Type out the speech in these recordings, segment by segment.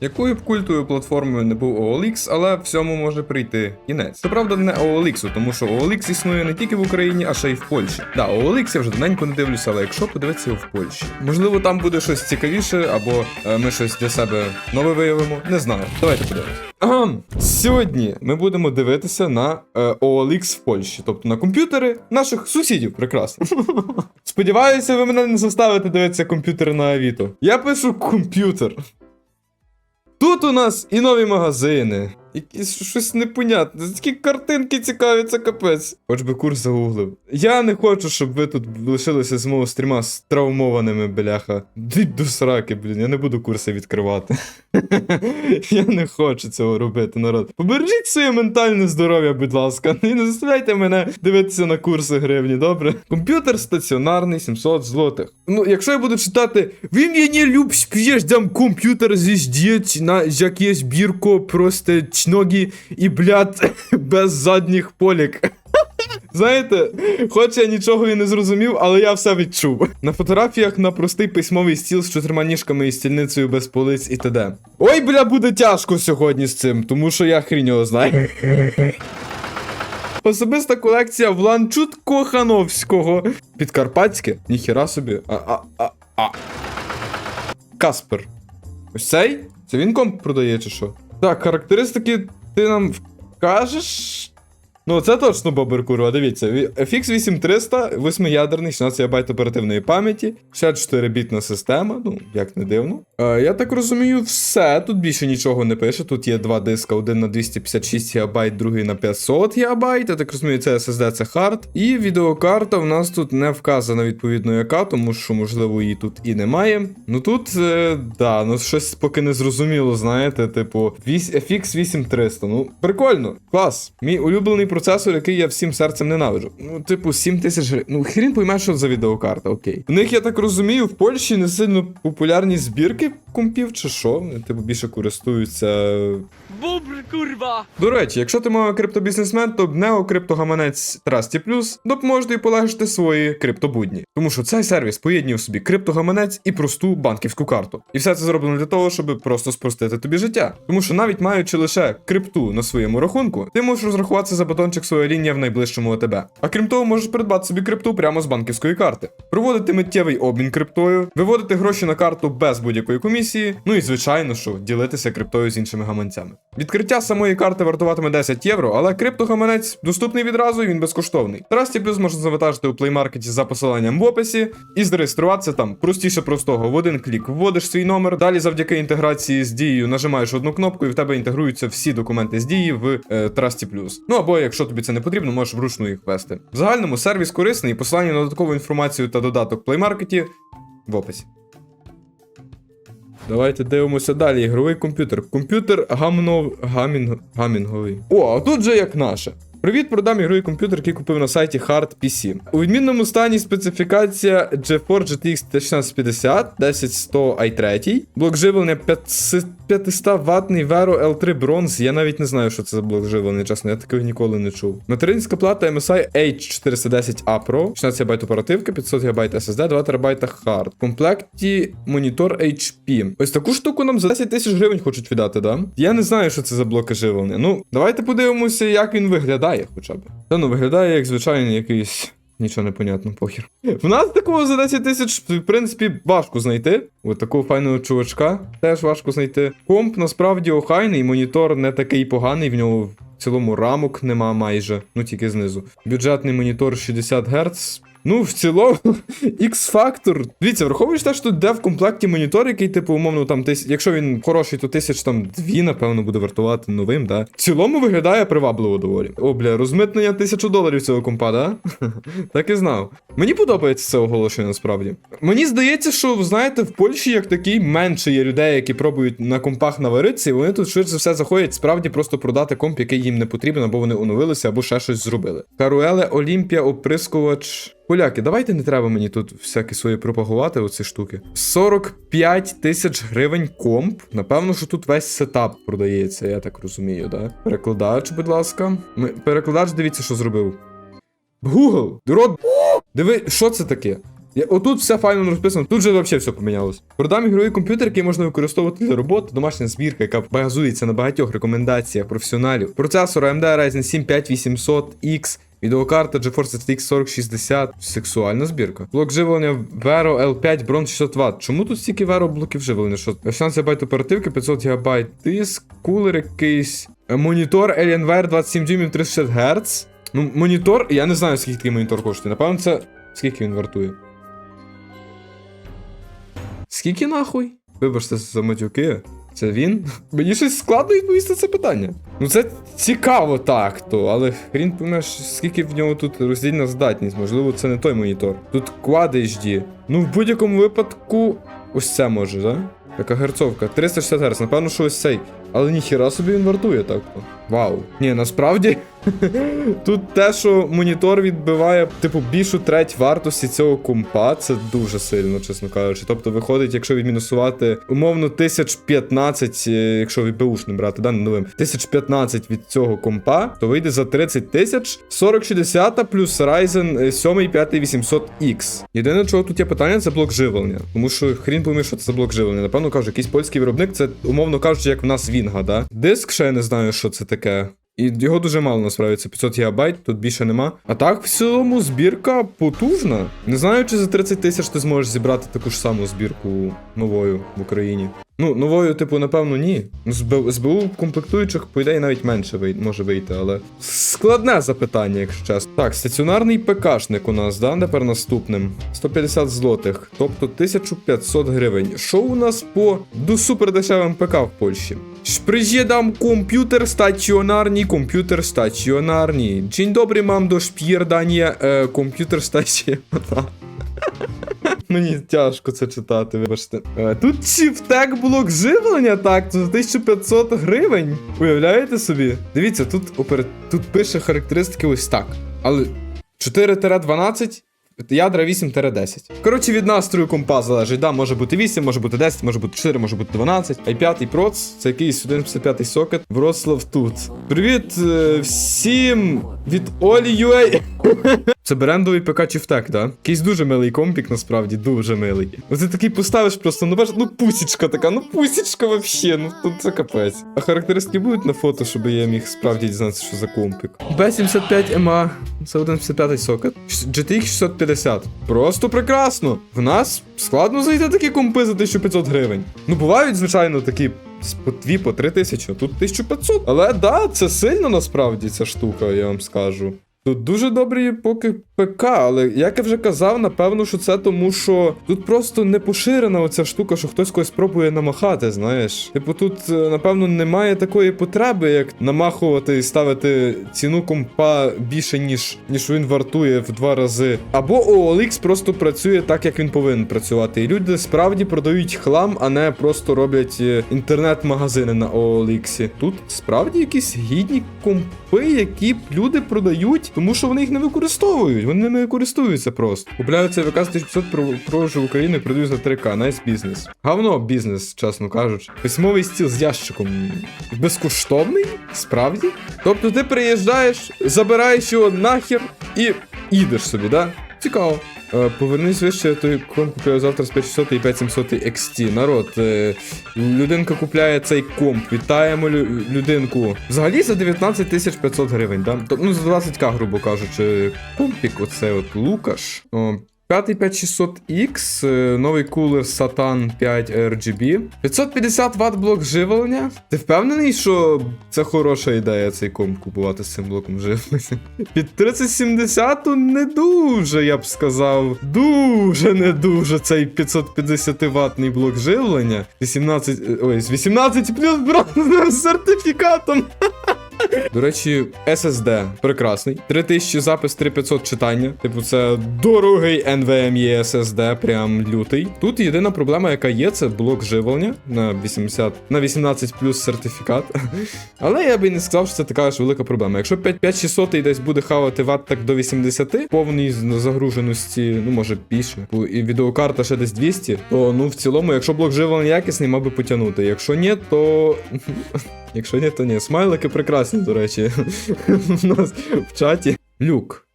Якою б культовою платформою не був OLX, але всьому може прийти кінець. Щоправда, не OLX, тому що OLX існує не тільки в Україні, а ще й в Польщі. Да, OLX я вже давненько не дивлюся, але якщо подивитися в Польщі, можливо, там буде щось цікавіше, або е, ми щось для себе нове виявимо. Не знаю. Давайте подивимось. Ага, сьогодні ми будемо дивитися на е, OLX в Польщі, тобто на комп'ютери наших сусідів. Прекрасно. Сподіваюся, ви мене не заставите дивитися комп'ютери на Авіто. Я пишу комп'ютер. Тут у нас і нові магазини. Якісь щось непонятне. Такі картинки цікаві, це капець. Хоч би курс загуглив. Я не хочу, щоб ви тут лишилися з мого стріма з травмованими, бляха. Діть до сраки, блін, я не буду курси відкривати. Я не хочу цього робити, народ. Побережіть своє ментальне здоров'я, будь ласка. І не заставляйте мене дивитися на курси гривні, добре? Комп'ютер стаціонарний 700 злотих. Ну, якщо я буду читати Ви мені люб сп'єждам комп'ютер зіздіть на якесь бірко просто чногі і блядь, без задніх полік. Знаєте, хоч я нічого і не зрозумів, але я все відчув. На фотографіях на простий письмовий стіл з чотирма ніжками і стільницею без полиць і т.д. Ой, бля, буде тяжко сьогодні з цим, тому що я хрінь його знаю. Особиста колекція Вланчут Кохановського. Підкарпатське? Ніхіра собі. А, а, а, а. Каспер. Ось цей? Це він комп продає чи що? Так, характеристики ти нам вкажеш. Ну, це точно бобер курва, дивіться. FX 8300, 8-ядерний, 16 ГБ оперативної пам'яті, 64-бітна система, ну, як не дивно. Е, я так розумію, все. Тут більше нічого не пише. Тут є два диска: один на 256 ГБ, другий на 500 ГБ. Я так розумію, це SSD, це хард. І відеокарта в нас тут не вказана відповідно яка, тому що, можливо, її тут і немає. Ну тут, е, да, ну щось поки не зрозуміло, знаєте, типу, FX 8300. Ну, прикольно, клас. Мій улюблений процесор, який я всім серцем ненавиджу. Ну, типу, 7 тисяч гривень. Ну, хрін пойме, що за відеокарта, окей. У них, я так розумію, в Польщі не сильно популярні збірки компів, чи що? Вони, Типу, більше користуються Bubr kurwa! до речі, якщо ти мав криптобізнесмен, то неокриптогаманець Trusty Plus допоможе тобі полегшити свої криптобудні. Тому що цей сервіс поєднує в собі криптогаманець і просту банківську карту. І все це зроблено для того, щоб просто спростити тобі життя. Тому що навіть маючи лише крипту на своєму рахунку, ти можеш розрахуватися за батончик своєї лінії в найближчому ОТБ. А крім того, можеш придбати собі крипту прямо з банківської карти, проводити миттєвий обмін криптою, виводити гроші на карту без будь-якої комісії. Ну і звичайно, що ділитися криптою з іншими гаманцями. Відкриття самої карти вартуватиме 10 євро, але криптогаманець доступний відразу і він безкоштовний. Трасті плюс можна завантажити у плеймаркеті за посиланням в описі і зареєструватися там простіше простого. В один клік вводиш свій номер. Далі, завдяки інтеграції з дією, нажимаєш одну кнопку, і в тебе інтегруються всі документи з дії в е, Трасті. Ну або якщо тобі це не потрібно, можеш вручну їх ввести. В загальному сервіс корисний, посилання на додаткову інформацію та додаток в плеймаркеті в описі. Давайте дивимося далі. Ігровий комп'ютер. Комп'ютер гамнов... гамінг... гамінговий. О, а тут же як наше. Привіт, продам ігровий комп'ютер, який купив на сайті Hard PC. У відмінному стані специфікація GeForce GTX 1650 10100 i3, блок живлення 500 ватний Vero L3 Bronze. Я навіть не знаю, що це за блок живлення, чесно, я такого ніколи не чув. Материнська плата MSI H410A Pro, 16 ГБ оперативка, 500 ГБ SSD, 2 ТБ Hard. В комплекті монітор HP. Ось таку штуку нам за 10 тисяч гривень хочуть віддати, да? Я не знаю, що це за блоки живлення. Ну, давайте подивимося, як він виглядає хоча б. Та ну, виглядає як звичайний якийсь. Нічого не понятно, похер. В нас такого за 10 тисяч, в принципі, важко знайти. От такого файного чувачка теж важко знайти. Комп насправді охайний, монітор не такий поганий, в нього в цілому рамок нема майже, ну тільки знизу. Бюджетний монітор 60 Гц. Ну, в цілому, X-Factor. Дивіться, враховуєш те, що тут де в комплекті монітор, який, типу, умовно, там тис... якщо він хороший, то тисяч там дві, напевно, буде вартувати новим, да. В цілому виглядає привабливо доволі. О, бля, розмитнення тисячу доларів цього компа, да? так і знав. Мені подобається це оголошення насправді. Мені здається, що, знаєте, в Польщі як такий менше є людей, які пробують на компах наваритися, і вони тут швидше все заходять справді просто продати комп, який їм не потрібен, або вони оновилися, або ще щось зробили. Каруеле Олімпія, оприскувач. Поляки, давайте не треба мені тут всякі свої пропагувати, оці штуки. 45 тисяч гривень комп. Напевно, що тут весь сетап продається, я так розумію, да? Перекладач, будь ласка. Ми... Перекладач, дивіться, що зробив. Google! Рот. Диви, що це таке? Я- Отут все файно розписано, тут же взагалі все помінялось. Продам ігровий комп'ютер, який можна використовувати для роботи, домашня збірка, яка базується на багатьох рекомендаціях професіоналів. Процесор AMD Ryzen 7 5800X, відеокарта GeForce RTX 4060, сексуальна збірка. Блок живлення Vero L5 Bron 600 Вт. Чому тут стільки Vero блоків живлення? Що 16 ГБ оперативки, 500 ГБ диск, кулер якийсь, е, монітор Alienware 27 дюймів 360 Гц. Ну, монітор, я не знаю, скільки такий монітор коштує. Напевно, це. Скільки він вартує? Скільки нахуй? Вибачте за матюки. Це він? Мені щось складно відповісти це питання. Ну це цікаво так то, але хрін поймеш, скільки в нього тут роздільна здатність. Можливо, це не той монітор. Тут Quad HD. Ну, в будь-якому випадку, ось це може, да? Така герцовка. 360 Гц, напевно, що ось цей. Але ніхіра собі він вартує так. то. Вау. Ні, насправді. Тут те, що монітор відбиває, типу, більшу треть вартості цього компа, це дуже сильно, чесно кажучи. Тобто виходить, якщо відмінусувати умовно 1015, е, якщо від беушним брати, да, не новим, 1015 від цього компа, то вийде за 30 тисяч 4060 плюс Ryzen е, 7 5 800X. Єдине, чого тут є питання, це блок живлення. Тому що хрін пойми, що це за блок живлення. Напевно кажу, якийсь польський виробник, це умовно кажучи, як в нас Вінга, да? Диск ще я не знаю, що це таке. І його дуже мало насправді, це 500 ГБ, тут більше нема. А так, в цілому збірка потужна. Не знаю, чи за 30 тисяч ти зможеш зібрати таку ж саму збірку новою в Україні. Ну, новою, типу, напевно, ні. З Б- СБУ комплектуючих, по ідеї, навіть менше вий... може вийти, але. Складне запитання, якщо чесно. Так, стаціонарний ПКшник у нас, да, тепер наступним. 150 злотих, тобто 1500 гривень. Що у нас по до супердешевим ПК в Польщі? Шприєдам комп'ютер стаціонарний, комп'ютер стаціонарний. Dzień dobry, mam do szpierdania e, комп'ютер стаціонарний. Мені тяжко це читати, вибачте. Е, Тут чіфтек блок живлення, так, за 1500 гривень. Уявляєте собі? Дивіться, тут, опер... тут пише характеристики ось так. Але 4-12, ядра 8-10. Коротше, від настрою компа залежить. Да, може бути 8, може бути 10, може бути 4, може бути 12. А 5 проц, це якийсь 155 сокет. Вроцлав тут. Привіт е, всім від Олі UA. Це брендовий ПК Чифтек, да? Якийсь дуже милий компік, насправді, дуже милий. Ну ти такий поставиш просто, ну бачиш, ну пусічка така, ну пусічка вообще, ну тут це капець. А характеристики будуть на фото, щоб я міг справді дізнатися, що за компік. B75MA, це 155 сокет. GTX 650. Просто прекрасно. В нас складно знайти такі компи за 1500 гривень. Ну, бувають, звичайно, такі по 2 по 3 тисячі, а тут 1500. Але да, це сильно насправді ця штука, я вам скажу. Тут дуже добрі поки ПК, але як я вже казав, напевно, що це тому, що тут просто не поширена оця штука, що хтось когось пробує намахати, знаєш. Типу, тут, е, напевно, немає такої потреби, як намахувати і ставити ціну компа більше, ніж, ніж він вартує в два рази. Або OLX просто працює так, як він повинен працювати. І люди справді продають хлам, а не просто роблять е, інтернет-магазини на OLX. Тут справді якісь гідні компи, які люди продають, тому що вони їх не використовують. Вони ними користуються просто. Купляю цей ВК 1500, про- України, в Україну продаю за 3К. Найс бізнес. Гавно бізнес, чесно кажучи. Письмовий стіл з ящиком. Безкоштовний? Справді? Тобто ти приїжджаєш, забираєш його нахер і Ідеш собі, да? Цікаво. Е, повернись вище, той комп купляю завтра з 5600 і 5700 XT. Народ, е, людинка купляє цей комп. Вітаємо лю- людинку. Взагалі за 19 500 гривень, да? Ну, за 20к, грубо кажучи, компік, оце от Лукаш. О, П'ятий 5600X, е, новий кулер Satan 5 RGB. 550 Вт блок живлення. Ти впевнений, що це хороша ідея цей комп купувати з цим блоком живлення? Під 3070 не дуже, я б сказав. Дуже не дуже цей 550 ватний блок живлення. 18. е, Ой, з 18 плюс бронзовим сертифікатом. До речі, SSD прекрасний. 3000 запис, 3500 читання. Типу, це дорогий NVMe SSD, прям лютий. Тут єдина проблема, яка є, це блок живлення на 80, на 18 плюс сертифікат. Але я би не сказав, що це така ж велика проблема. Якщо 5600 десь буде хавати ватт так до 80 повній загруженості, ну може більше, і відеокарта ще десь 200, то ну в цілому, якщо блок живлення якісний, мав би потягнути. Якщо ні, то. Якщо ні, то ні. Смайлики прекрасні, до речі. У нас в чаті. Люк.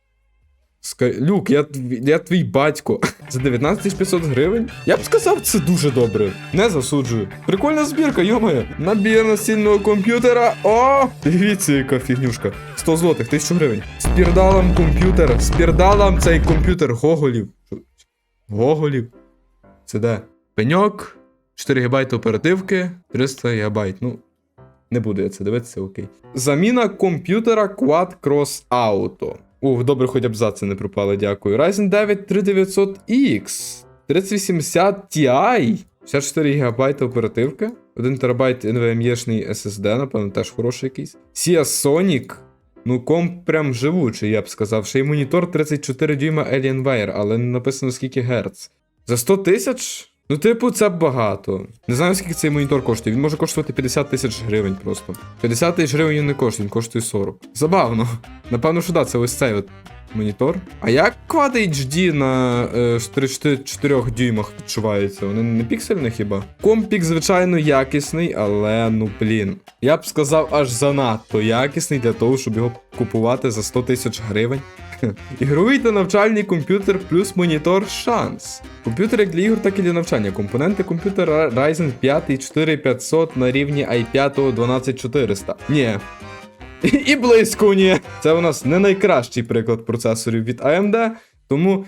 Люк, я, я твій батько. За 19 500 гривень? Я б сказав, це дуже добре. Не засуджую. Прикольна збірка, йомає. Набір настільного комп'ютера. О! Дивіться, яка фігнюшка. 100 злотих, 1000 гривень. Спірдалам комп'ютер. Спірдалам цей комп'ютер Гоголів. Гоголів. Це де? Пеньок, 4 ГБ оперативки, 300 ГБ. Ну, не буду я це дивитися, окей. Заміна комп'ютера Quad Cross Auto. Ух, добре, хоч абзаци не пропали, дякую. Ryzen 9 3900X, 3080 Ti, 64 ГБ оперативки, 1 ТБ NVMe-шний SSD, напевно, теж хороший якийсь. Sia Sonic. Ну, комп прям живучий, я б сказав. Ще й монітор 34 дюйма Alienware, але не написано скільки Гц. За 100 тисяч? Ну, типу, це багато. Не знаю, скільки цей монітор коштує. Він може коштувати 50 тисяч гривень просто. 50 тисяч гривень він не коштує, він коштує 40. Забавно. Напевно, що да, це ось цей от монітор. А як Quad HD на е, 34 дюймах відчувається? Вони не піксельні хіба? Компік, звичайно, якісний, але ну блін. Я б сказав, аж занадто якісний для того, щоб його купувати за 100 тисяч гривень. Ігровий та навчальний комп'ютер плюс монітор шанс. Комп'ютер як для ігор, так і для навчання. Компоненти комп'ютера Ryzen 5 4500 на рівні i5 12400. Ні. І близько ні. Це у нас не найкращий приклад процесорів від AMD. Тому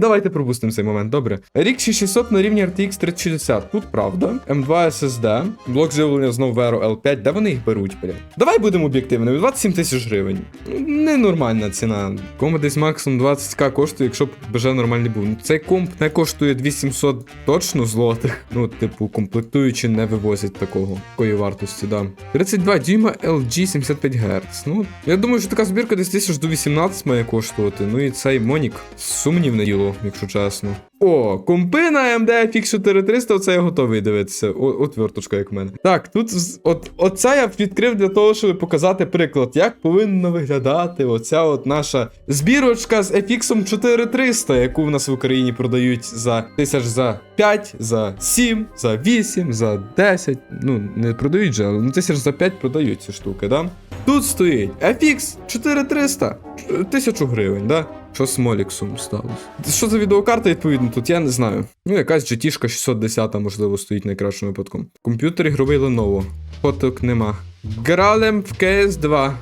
давайте пропустимо цей момент, добре. Рік 6600 на рівні RTX 3060. Тут правда. M2 SSD, блок живлення знову Vero L5. Де вони їх беруть, блядь? Давай будемо об'єктивними. 27 тисяч гривень. Ненормальна ціна. Комп десь максимум 20к коштує, якщо б БЖ нормальний був. Ну, цей комп не коштує 2700 точно злотих. Ну, типу, комплектуючи не вивозять такого. Такої вартості, да. 32 дюйма LG 75 Гц. Ну, я думаю, що така збірка десь тисяч до 18 має коштувати. Ну і цей Монік сумнівне діло, якщо чесно. О, компи на AMD FX 4300, оце я готовий дивитися. О, от верточка, як в мене. Так, тут от, оце я відкрив для того, щоб показати приклад, як повинна виглядати оця от наша збірочка з FX 4300, яку в нас в Україні продають за тисяч за 5, за 7, за 8, за 10. Ну, не продають же, але ну, тисяч за 5 продають ці штуки, да? Тут стоїть FX 4300, тисячу гривень, да? Що з Моліксом сталося? Що за відеокарта, відповідно, тут я не знаю. Ну, якась GT 610, можливо, стоїть найкращим випадком. Комп'ютер ігровий Lenovo. Фоток нема. Гралем в CS 2.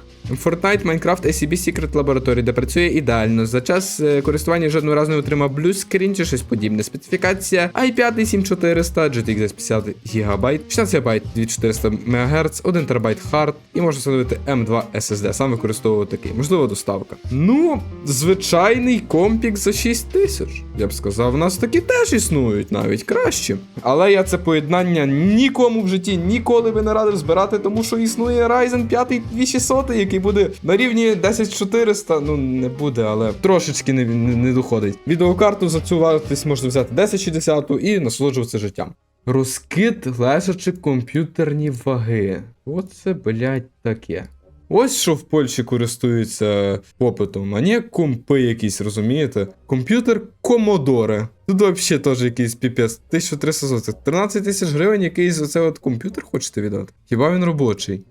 Fortnite, Minecraft, SCP Secret Laboratory, де працює ідеально. За час е, користування жодного разу не отримав Screen чи щось подібне. Специфікація i5 7400, GTX 50 ГБ, 16 ГБ 2400 МГц, 1 ТБ Hard і можна встановити M2 SSD. Сам використовував такий. Можливо, доставка. Ну, звичайний компік за 6000. Я б сказав, у нас такі теж існують, навіть кращі. Але я це поєднання нікому в житті ніколи би не радив збирати, тому що існує Ryzen 5 2600, який буде на рівні 10400. Ну, не буде, але трошечки не, не, не доходить. Відеокарту за цю вартість можна взяти 1060 і насолоджуватися життям. Розкид лежачи комп'ютерні ваги. Оце, блядь, таке. Ось що в Польщі користуються попитом, а не компи якісь, розумієте? Комп'ютер Commodore. Тут взагалі теж якийсь піпець. 1300 злотих. 13 тисяч гривень якийсь оце от комп'ютер хочете віддати? Хіба він робочий?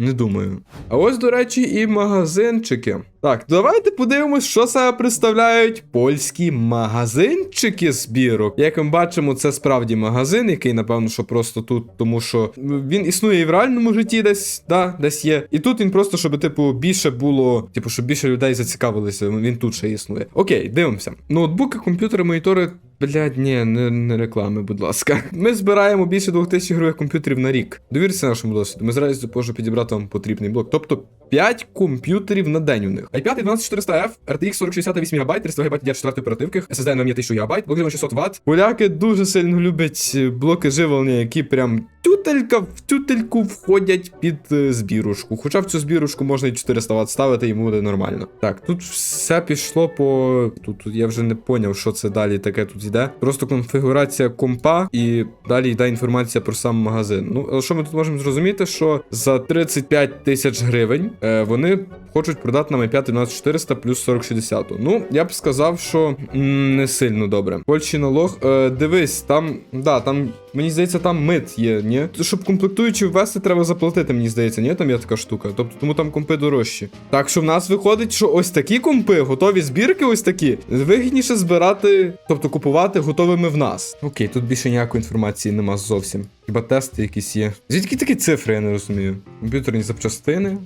Не думаю. А ось, до речі, і магазинчики. Так, давайте подивимось, що себе представляють польські магазинчики збірок. Як ми бачимо, це справді магазин, який, напевно, що просто тут, тому що він існує і в реальному житті десь, да, десь є. І тут він просто, щоб, типу, більше було, типу, щоб більше людей зацікавилися. Він тут ще існує. Окей, дивимося. Ноутбуки, комп'ютери, монітори. Блядь, ні, не, не реклами, будь ласка. Ми збираємо більше 2000 ігрових комп'ютерів на рік. Довірся нашому досвіду. Ми зараз зможемо підібрати вам потрібний блок. Тобто 5 комп'ютерів на день у них. I5 12400F, RTX 4068 ГБ, 300 ГБ для 4 оперативки, SSD на 1000 ГБ, блок живлення 600 Вт. Поляки дуже сильно люблять е, блоки живлення, які прям тютелька в тютельку входять під е, збірушку. Хоча в цю збірушку можна і 400 Вт ставити, і буде нормально. Так, тут все пішло по. Тут, тут я вже не поняв, що це далі таке тут йде. Просто конфігурація компа, і далі йде інформація про сам магазин. Ну, що ми тут можемо зрозуміти, що за 35 тисяч гривень е, вони хочуть продати нам i5 12400 плюс 4060. Ну, я б сказав, що не сильно добре. Польщі налог. Е, дивись, там, да, там, мені здається, там мит є ні? Щоб комплектуючи ввести, треба заплатити, мені здається, ні? Там є така штука. Тобто тому там компи дорожчі. Так що в нас виходить, що ось такі компи, готові збірки, ось такі, вигідніше збирати, тобто купувати готовими в нас. Окей, тут більше ніякої інформації нема зовсім. Хіба тести якісь є. Звідки такі цифри, я не розумію. Комп'ютерні запчастини.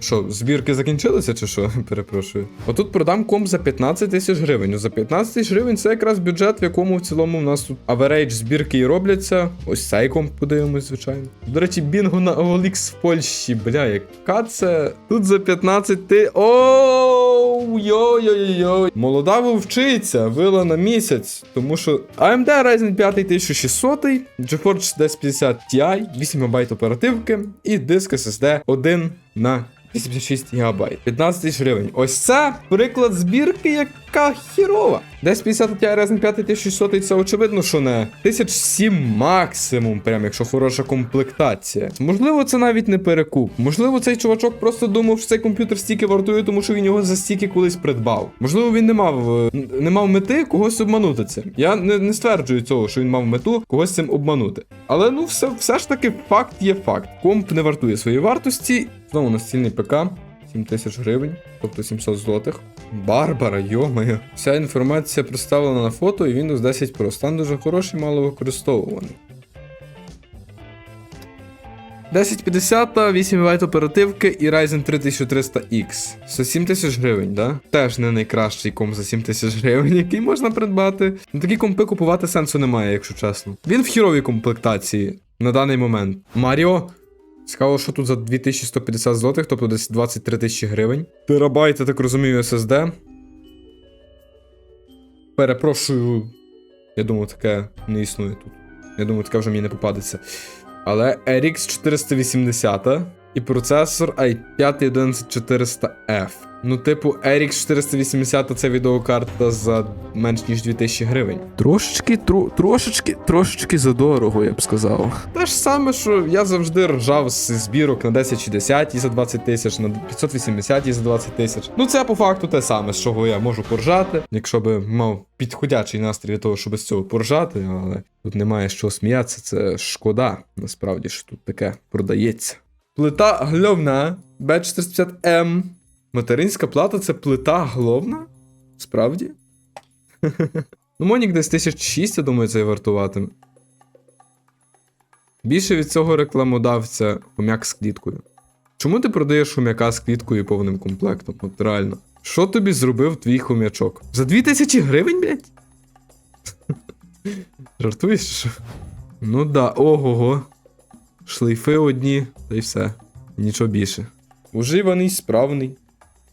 Що, збірки закінчилися чи що? Перепрошую. Отут продам комп за 15 тисяч гривень. Ну за 15 тисяч гривень це якраз бюджет, в якому в цілому в нас тут аверейдж збірки і робляться. Ось цей комп подивимось, звичайно. До речі, бінго на OLX в Польщі. Бля, яка це? Тут за 15 ти. Оу, йоу, йоу, йоу. Молода вовчиця, вила на місяць. Тому що AMD Ryzen 5 1600, GeForce 1050 Ti, 8 ГБ оперативки і диск SSD 1 на 86 ГБ. 15 тисяч гривень. Ось це приклад збірки, яка хірова. Десь 50 Ti Ryzen 5 1600 це очевидно, що не 1007 максимум, прям якщо хороша комплектація. Можливо, це навіть не перекуп. Можливо, цей чувачок просто думав, що цей комп'ютер стільки вартує, тому що він його за стільки колись придбав. Можливо, він не мав е, не мав мети когось обманути цим. Я не, не стверджую цього, що він мав мету когось цим обманути. Але ну все, все ж таки факт є факт. Комп не вартує своєї вартості. Знову настільний ПК. 7 тисяч гривень, тобто 700 злотих. Барбара, йомаю. Вся інформація представлена на фото і Windows 10 Pro. Стан дуже хороший, мало використовуваний. 1050, 8 ГБ оперативки і Ryzen 3300X. За 7 тисяч гривень, да? Теж не найкращий комп за 7 тисяч гривень, який можна придбати. Ну, такі компи купувати сенсу немає, якщо чесно. Він в хіровій комплектації на даний момент. Маріо. Цікаво, що тут за 2150 злотих, тобто десь 23 тисячі гривень. Терабайт, я так розумію, SSD. Перепрошую. Я думаю, таке не існує тут. Я думаю, таке вже мені не попадеться. Але RX 480 і процесор i5 11400F. Ну, типу, RX 480 це відеокарта за менш ніж 2000 гривень. Трошечки, тро, трошечки, трошечки задорого, я б сказав. Те ж саме, що я завжди ржав з збірок на 1060 за 20 тисяч, на 580 за 20 тисяч. Ну, це по факту те саме, з чого я можу поржати, якщо би мав підходячий настрій для того, щоб з цього поржати, але тут немає чого сміятися, це шкода, насправді, що тут таке продається. Плита головна B450M. Материнська плата це плита головна? Справді? ну, Монік десь 1006, я думаю, це і вартуватиме. Більше від цього рекламодавця хомяк з кліткою. Чому ти продаєш хомяка з кліткою і повним комплектом? От реально. Що тобі зробив твій хомячок? За 2000 гривень, блядь? Жартуєш? що? Ну да, ого-го. Шлейфи одні, та й все. Нічого більше. Уживаний, справний.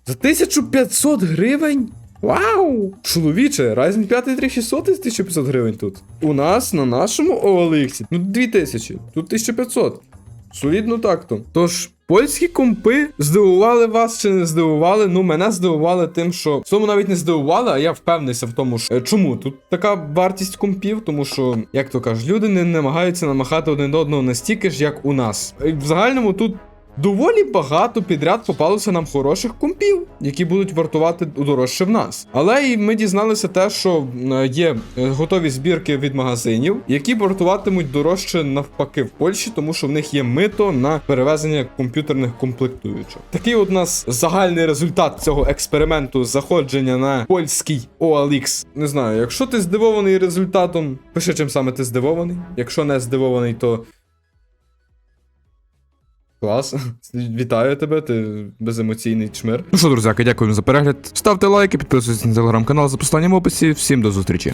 За 1500 гривень? Вау! Чоловіче, Ryzen 5 3600 з 1500 гривень тут. У нас на нашому OLX, ну 2000, тут 1500. Солідно так-то. Тож, польські компи здивували вас чи не здивували? Ну, мене здивували тим, що в цьому навіть не здивували, а я впевнився в тому, що е, чому тут така вартість компів, тому що, як то кажуть, люди не намагаються намахати один одного настільки ж, як у нас. В загальному тут. Доволі багато підряд попалося нам хороших компів, які будуть вартувати дорожче в нас. Але і ми дізналися те, що е, є е, готові збірки від магазинів, які вартуватимуть дорожче навпаки в Польщі, тому що в них є мито на перевезення комп'ютерних комплектуючих. Такий от у нас загальний результат цього експерименту заходження на польський OLX. Не знаю, якщо ти здивований результатом, пиши, чим саме ти здивований. Якщо не здивований, то. Клас. Вітаю тебе, ти беземоційний чмир. Ну що, друзяки, дякуємо за перегляд. Ставте лайки, підписуйтесь на телеграм-канал за посланням в описі. Всім до зустрічі.